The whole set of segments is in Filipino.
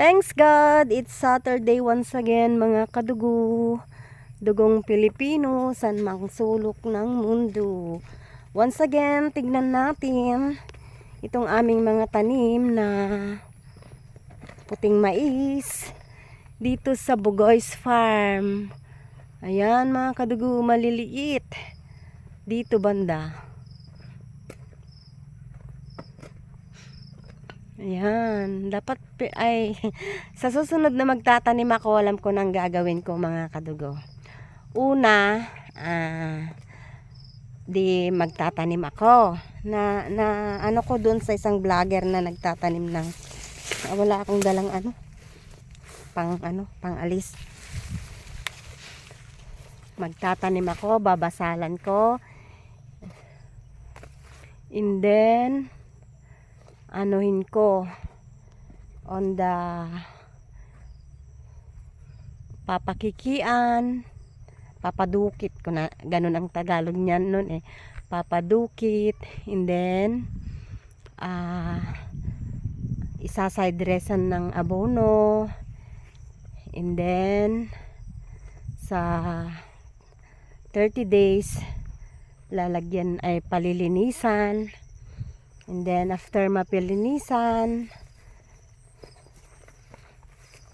Thanks God, it's Saturday once again mga kadugo. Dugong Pilipino, san mang sulok ng mundo. Once again, tignan natin itong aming mga tanim na puting mais dito sa Bugoys Farm. Ayan mga kadugo, maliliit. Dito banda. Ayan, dapat ay sa susunod na magtatanim ako, alam ko nang gagawin ko mga kadugo. Una, ah, di magtatanim ako. Na, na ano ko doon sa isang vlogger na nagtatanim ng ah, wala akong dalang ano pang ano, pang alis. Magtatanim ako, babasalan ko. And then, anuhin ko on the papakikian papadukit ko na ganun ang Tagalog niyan nun eh papadukit and then ah isaside dressan ng abono and then sa 30 days lalagyan ay palilinisan And then, after mapilinisan,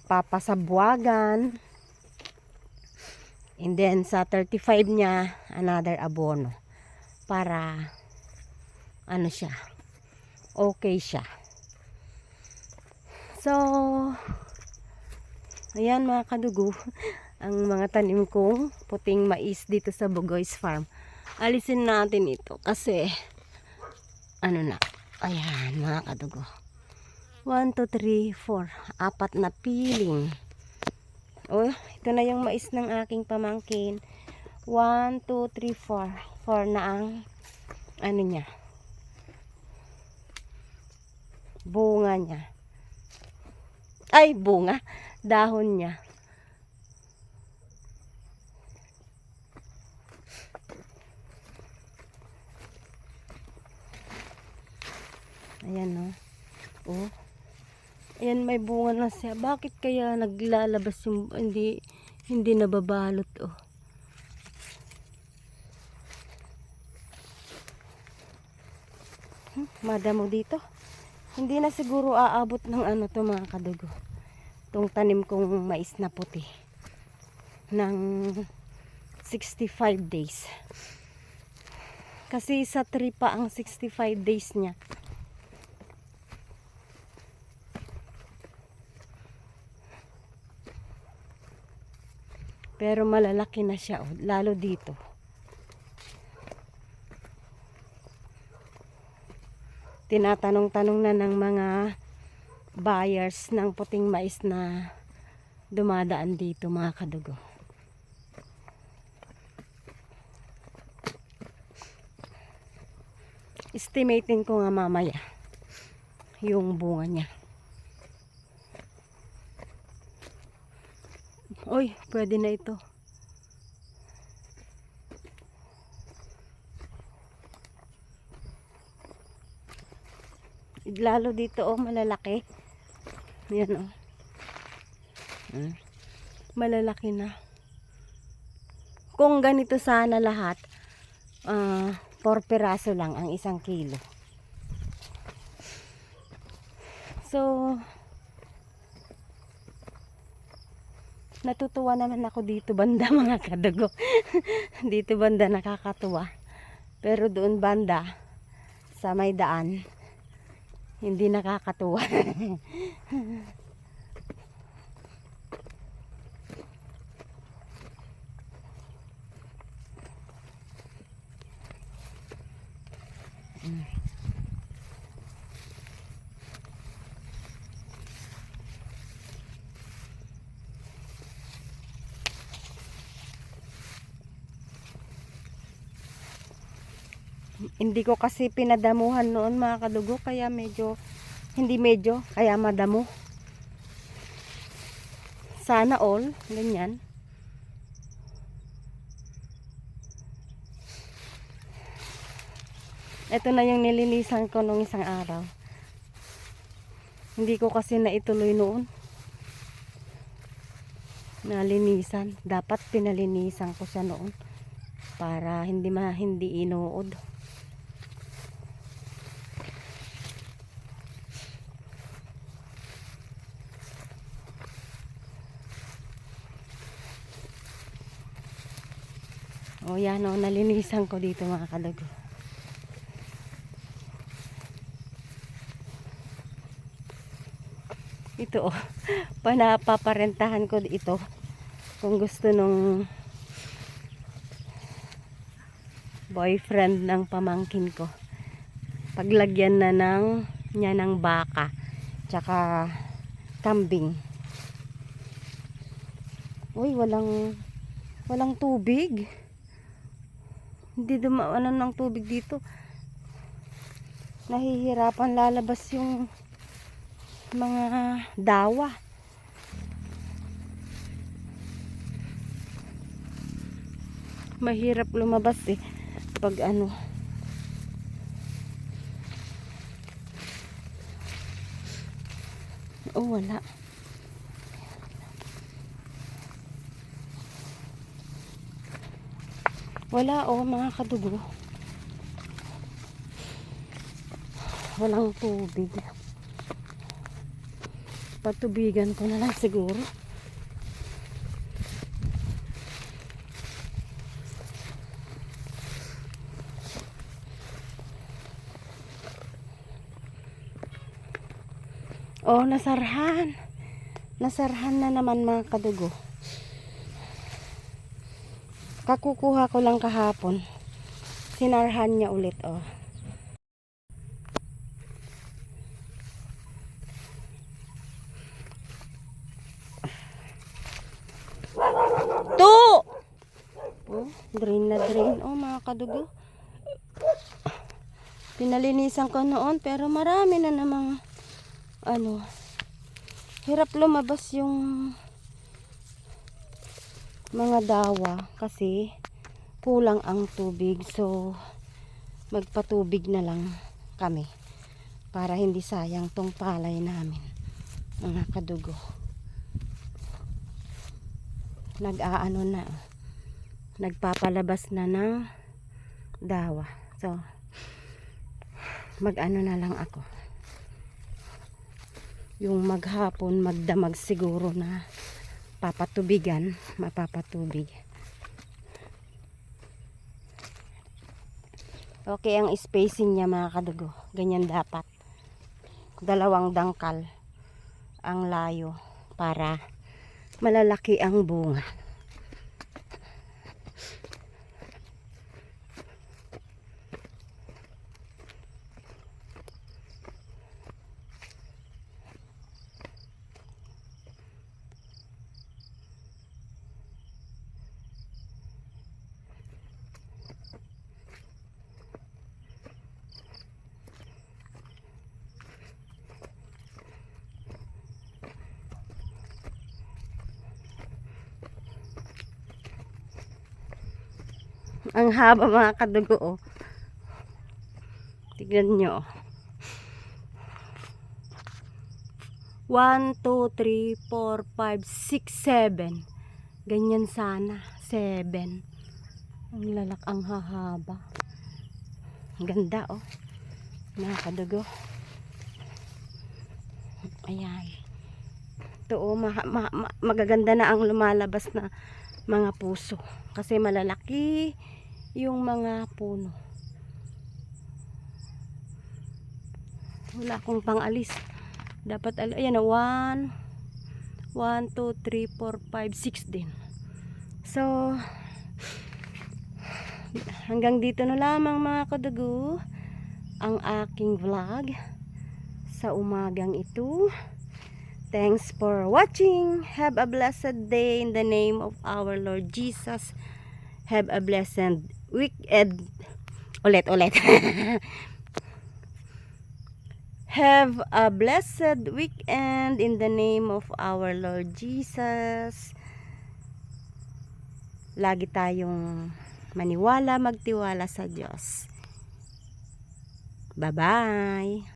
papasabwagan. And then, sa 35 niya, another abono. Para, ano siya, okay siya. So, ayan mga kadugo, ang mga tanim kong puting mais dito sa Bugoys Farm. Alisin natin ito kasi, ano na, ayan mga kadugo. 1, 2, 3, 4. Apat na piling. Oh, ito na yung mais ng aking pamangkin. 1, 2, 3, 4. 4 na ang ano niya. Bunga niya. Ay, bunga. Dahon niya. Ayan no. Oh. Ayan may bunga na siya. Bakit kaya naglalabas yung hindi hindi nababalot oh. Hmm, madamo dito. Hindi na siguro aabot ng ano to mga kadugo. Itong tanim kong mais na puti. Ng 65 days. Kasi sa 3 pa ang 65 days niya. Pero malalaki na siya, oh, lalo dito. Tinatanong-tanong na ng mga buyers ng puting mais na dumadaan dito mga kadugo. Estimating ko nga mamaya yung bunga niya. Uy, pwede na ito. Lalo dito oh, malalaki. Yan oh. Hmm. Malalaki na. Kung ganito sana lahat, ah, 4 piraso lang ang isang kilo. So, natutuwa naman ako dito banda mga kadugo. dito banda nakakatuwa. Pero doon banda sa may daan hindi nakakatuwa. Hindi ko kasi pinadamuhan noon mga kadugo kaya medyo hindi medyo kaya madamo. Sana all ganyan. Ito na yung nilinisan ko nung isang araw. Hindi ko kasi naituloy noon. nalinisan. Dapat pinalinisan ko siya noon para hindi ma hindi inuod. O yan o, nalinisan ko dito mga kadugo. Ito o, panapaparentahan ko ito kung gusto nung boyfriend ng pamangkin ko. Paglagyan na ng niya ng baka tsaka kambing. Uy, walang walang tubig. Hindi dumaanan ng tubig dito. Nahihirapan lalabas yung mga dawa. Mahirap lumabas eh. Pag ano. Oh, wala. Wala oh mga kadugo. Walang tubig. Patubigan ko na lang siguro. Oh, nasarhan. Nasarhan na naman mga kadugo. Kakukuha ko lang kahapon. Sinarhan niya ulit, oh. To! Oh, drain na drain. Oh, mga kadugo. Pinalinisan ko noon, pero marami na namang, ano, hirap lumabas yung mga dawa kasi kulang ang tubig. So, magpatubig na lang kami para hindi sayang tong palay namin mga kadugo. Nag-aano na nagpapalabas na ng dawa. So mag-ano na lang ako. Yung maghapon magdamag siguro na papatubigan mapapatubig. Okay ang spacing niya mga kadugo. Ganyan dapat. Dalawang dangkal ang layo para malalaki ang bunga Ang haba mga kadugo. Oh. Tignan nyo. 1, 2, 3, 4, 5, 6, 7. Ganyan sana. 7. Ang lalak ang hahaba. Ang ganda oh. Mga kadugo. Ayan. Ito oh, ma ma ma magaganda na ang lumalabas na mga puso. Kasi malalaki yung mga puno. Wala akong pangalis. Dapat, ayan, 1, 1, 2, 3, 4, 5, 6 din. So, hanggang dito na lamang mga kadugo ang aking vlog sa umagang ito. Thanks for watching. Have a blessed day in the name of our Lord Jesus. Have a blessed weekend. Ulit, ulit. Have a blessed weekend in the name of our Lord Jesus. Lagi tayong maniwala, magtiwala sa Diyos. Bye-bye.